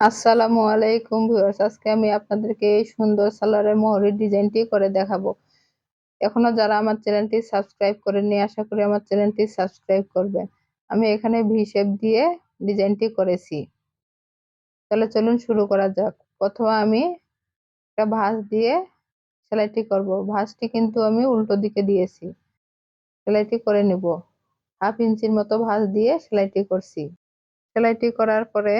আসসালামু আলাইকুম ভিউয়ার্স। আজকে আমি আপনাদেরকে এই সুন্দর সালোয়ারের মোহরের ডিজাইনটি করে দেখাবো। এখনও যারা আমার চ্যানেলটি সাবস্ক্রাইব করেননি, আশা করি আমার চ্যানেলটি সাবস্ক্রাইব করবেন। আমি এখানে ভি শেপ দিয়ে ডিজাইনটি করেছি। তাহলে চলুন শুরু করা যাক। প্রথমে আমি একটা ভাঁজ দিয়ে সেলাইটি করব। ভাঁজটি কিন্তু আমি উল্টো দিকে দিয়েছি। সেলাইটি করে নেব। হাফ ইঞ্চির মতো ভাঁজ দিয়ে সেলাইটি করছি। সেলাইটি করার পরে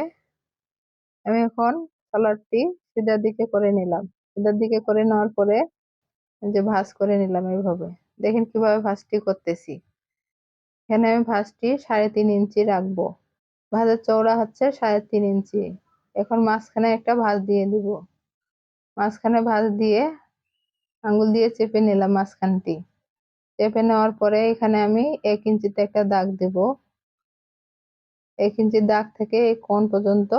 আমি এখন কালারটি সিধার দিকে করে নিলাম। সিধার দিকে করে নেওয়ার পরে যে ভাঁজ করে নিলাম এইভাবে। দেখেন কীভাবে ভাঁজটি করতেছি। এখানে আমি ভাঁজটি সাড়ে তিন ইঞ্চি রাখব। ভাঁজের চওড়া হচ্ছে সাড়ে তিন ইঞ্চি। এখন মাঝখানে একটা ভাঁজ দিয়ে দিব। মাঝখানে ভাঁজ দিয়ে আঙ্গুল দিয়ে চেপে নিলাম মাঝখানটি। চেপে নেওয়ার পরে এখানে আমি এক ইঞ্চিতে একটা দাগ দেব। এক ইঞ্চির দাগ থেকে এই কোণ পর্যন্ত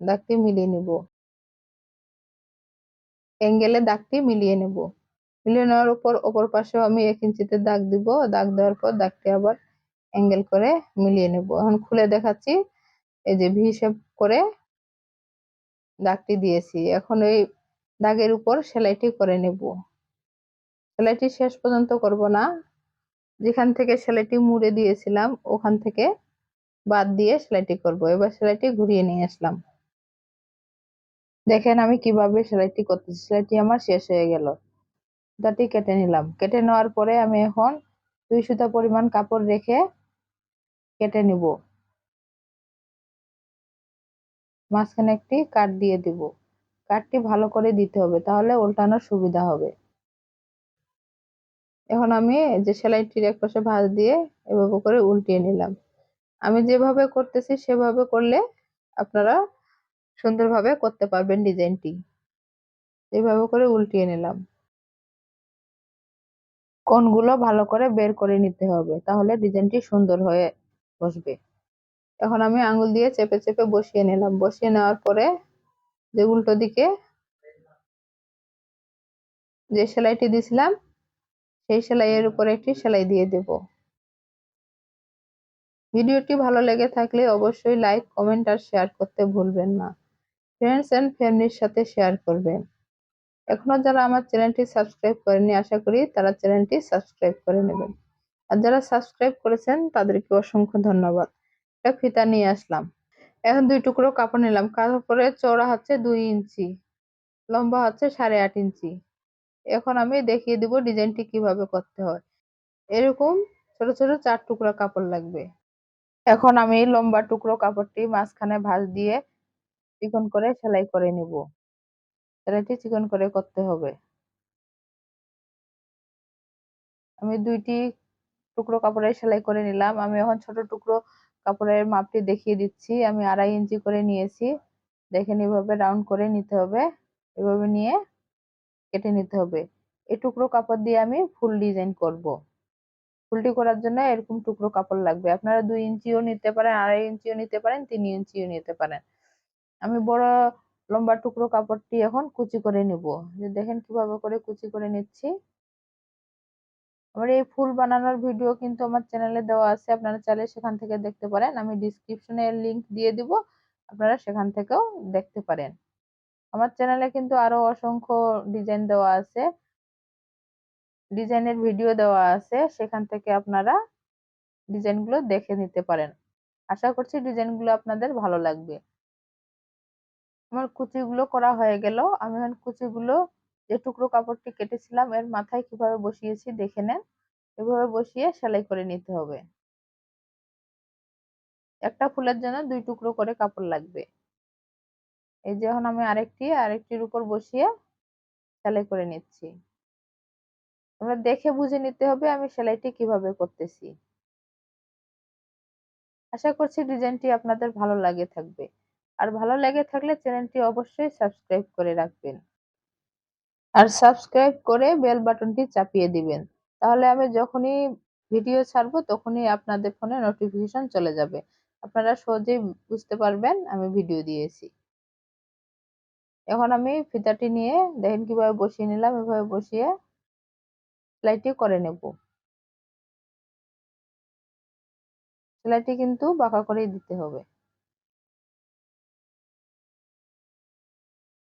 দাগটি মিলিয়ে নেব। অ্যাঙ্গেলে দাগটি মিলিয়ে নেব। মিলিয়ে নেওয়ার উপর ওপর পাশেও আমি এক ইঞ্চিতে দাগ দিব। দাগ দেওয়ার পর দাগটি আবার অ্যাঙ্গেল করে মিলিয়ে নেব। এখন খুলে দেখাচ্ছি। এই যে ভি শেপ করে দাগটি দিয়েছি। এখন এই দাগের উপর সেলাইটি করে নেব। সেলাইটি শেষ পর্যন্ত করব না। যেখান থেকে সেলাইটি মুড়ে দিয়েছিলাম, ওখান থেকে বাদ দিয়ে সেলাইটি করব। এবার সেলাইটি ঘুরিয়ে নিয়ে আসলাম। দেখেন আমি কীভাবে সেলাইটি করতেছি। সেলাইটি আমার শেষ হয়ে গেল। সুতাটি কেটে নিলাম। কেটে নেওয়ার পরে আমি এখন দুই সুতা পরিমাণ কাপড় রেখে কেটে নিব। মাঝখানে একটি কাট দিয়ে দিব। কাটটি ভালো করে দিতে হবে, তাহলে উল্টানোর সুবিধা হবে। এখন আমি যে সেলাইটির এক পাশে ভাঁজ দিয়ে এভাবে করে উল্টিয়ে নিলাম। আমি যেভাবে করতেছি সেভাবে করলে আপনারা সুন্দরভাবে করতে পারবেন ডিজাইনটি। এইভাবে করে উল্টিয়ে নিলাম। কোনগুলো ভালো করে বের করে নিতে হবে, তাহলে ডিজাইনটি সুন্দর হয়ে বসবে। এখন আমি আঙুল দিয়ে চেপে চেপে বসিয়ে নিলাম। বসিয়ে নেওয়ার পরে যে উল্টো দিকে যে সেলাইটি দিছিলাম সেই সেলাইয়ের উপরে একটি সেলাই দিয়ে দেব। ভিডিওটি ভালো লেগে থাকলে অবশ্যই লাইক, কমেন্ট আর শেয়ার করতে ভুলবেন না। ফ্রেন্ডস অ্যান্ড ফ্যামিলির সাথে শেয়ার করবেন। এখনও যারা আমার চ্যানেলটি সাবস্ক্রাইব করেনি আশা করি তারা চ্যানেলটি সাবস্ক্রাইব করে নেবেন। আর যারা সাবস্ক্রাইব করেছেন, তাদেরকে অসংখ্য ধন্যবাদ। একটা ফিতা নিয়ে আসলাম। এখন দুই টুকরো কাপড় নিলাম। কাপড়ের চওড়া হচ্ছে দুই ইঞ্চি, লম্বা হচ্ছে সাড়ে আট ইঞ্চি। এখন আমি দেখিয়ে দিব ডিজাইনটি কীভাবে করতে হয়। এরকম ছোট ছোট চার টুকরো কাপড় লাগবে। এখন আমি লম্বা টুকরো কাপড়টি মাঝখানে ভাঁজ দিয়ে চিকন করে সেলাই করে নিব। সেলাইটি চিকন করে করতে হবে। আমি দুইটি টুকরো কাপড়ের সেলাই করে নিলাম। আমি এখন ছোট টুকরো কাপড়ের মাপটি দেখিয়ে দিচ্ছি। আমি আড়াই ইঞ্চি করে নিয়েছি। দেখেন এভাবে রাউন্ড করে নিতে হবে। এভাবে নিয়ে কেটে নিতে হবে। এই টুকরো কাপড় দিয়ে আমি ফুল ডিজাইন করব। ফুলটি করার জন্য এরকম টুকরো কাপড় লাগবে। আপনারা দুই ইঞ্চিও নিতে পারেন, আড়াই ইঞ্চিও নিতে পারেন, তিন ইঞ্চিও নিতে পারেন। আমি বড় লম্বা টুকরো কাপড়টি এখন কুচি করে নেব। দেখেন কীভাবে করে কুচি করে নিচ্ছি। আমার এই ফুল বানানোর ভিডিও কিন্তু আমার চ্যানেলে দেওয়া আছে। আপনারা চাইলে সেখান থেকে দেখতে পারেন। আমি ডিসক্রিপশনে লিংক দিয়ে দিব। আপনারা সেখান থেকেও দেখতে পারেন। আমার চ্যানেলে কিন্তু আরও অসংখ্য ডিজাইন দেওয়া আছে। ডিজাইনের ভিডিও দেওয়া আছে। সেখান থেকে আপনারা ডিজাইনগুলো দেখে নিতে পারেন। আশা করছি ডিজাইনগুলো আপনাদের ভালো লাগবে। আমার কুচিগুলো করা হয়ে গেল। আমি এখন কুচিগুলো যে টুকরো কাপড়টি কেটেছিলাম, এর মাথায় কীভাবে বসিয়েছি দেখে নেন। এভাবে বসিয়ে সেলাই করে নিতে হবে। একটা ফুলের জন্য দুই টুকরো করে কাপড় লাগবে। এই যে এখন আমি আরেকটি, আরেকটির উপর বসিয়ে সেলাই করে নিচ্ছি। তোমরা দেখে বুঝে নিতে হবে আমি সেলাইটি কীভাবে করতেছি। আশা করছি ডিজাইনটি আপনাদের ভালো লাগে থাকবে। আর ভালো লেগে থাকলে চ্যানেলটি অবশ্যই সাবস্ক্রাইব করে রাখবেন। আর সাবস্ক্রাইব করে বেল বাটনটি চাপিয়ে দিবেন। তাহলে আমি যখনই ভিডিও ছাড়বো তখনই আপনাদের ফোনে নোটিফিকেশন চলে যাবে। আপনারা সহজেই বুঝতে পারবেন আমি ভিডিও দিয়েছি। এখন আমি ফিতাটি নিয়ে দেখেন কীভাবে বসিয়ে নিলাম, এভাবে বসিয়ে সেলাইটি করে নেব। সেলাইটি কিন্তু বাঁকা করেই দিতে হবে।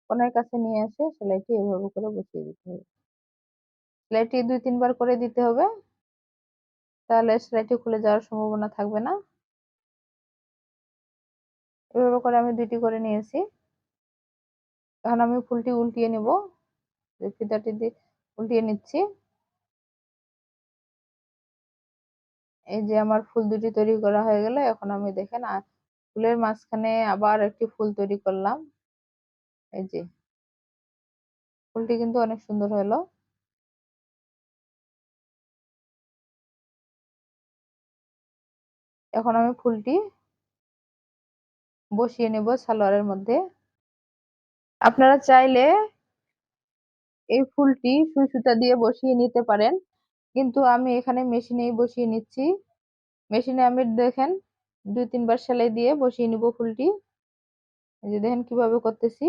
কোণের কাছে নিয়ে এসে সেলাইটি এভাবে করে বসিয়ে দিতে হবে। সেলাইটি দুই, তিনবার করে দিতে হবে। তাহলে সেলাইটি খুলে যাওয়ার সম্ভাবনা থাকবে না। এভাবে করে আমি দুইটি করে নিয়েছি। এখন আমি ফুলটি উল্টিয়ে নেব। ফিতাটি দিয়ে উল্টিয়ে নিচ্ছি। এই যে আমার ফুল দুটি তৈরি করা হয়ে গেল। এখন আমি দেখেন ফুলের মাঝখানে আবার একটি ফুল তৈরি করলাম। এই যে। ফুলটি কিন্তু অনেক সুন্দর হলো এখন আমি ফুলটি বসিয়ে নেব সালোয়ারের মধ্যে। আপনারা চাইলে এই ফুলটি সুই সুতা দিয়ে বসিয়ে নিতে পারেন। কিন্তু আমি এখানে মেশিনেই বসিয়ে নিচ্ছি। মেশিনে আমি দেখেন দুই তিনবার সেলাই দিয়ে বসিয়ে নিব ফুলটি। এই যে দেখেন কীভাবে করতেছি।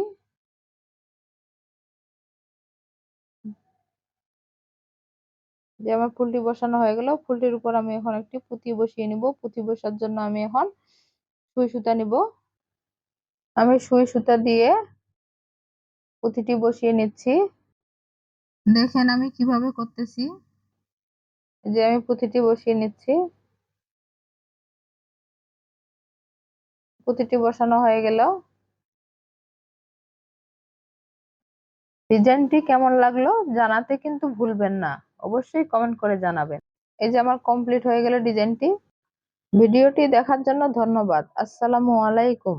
যে আমার ফুলটি বসানো হয়ে গেল, ফুলটির উপর আমি এখন একটি পুঁতি বসিয়ে নিব। পুঁতি বসার জন্য আমি এখন সুই সুতা নিব। আমি সুই সুতা দিয়ে পুঁতিটি বসিয়ে নিচ্ছি। দেখেন আমি কীভাবে করতেছি। যে আমি পুঁতিটি বসিয়ে নিচ্ছি। পুঁতিটি বসানো হয়ে গেল। ডিজাইনটি কেমন লাগল জানাতে কিন্তু ভুলবেন না। অবশ্যই কমেন্ট করে জানাবেন। এই যে আমার কমপ্লিট হয়ে গেল ডিজাইনটি ভিডিওটি দেখার জন্য ধন্যবাদ। আসসালামু আলাইকুম।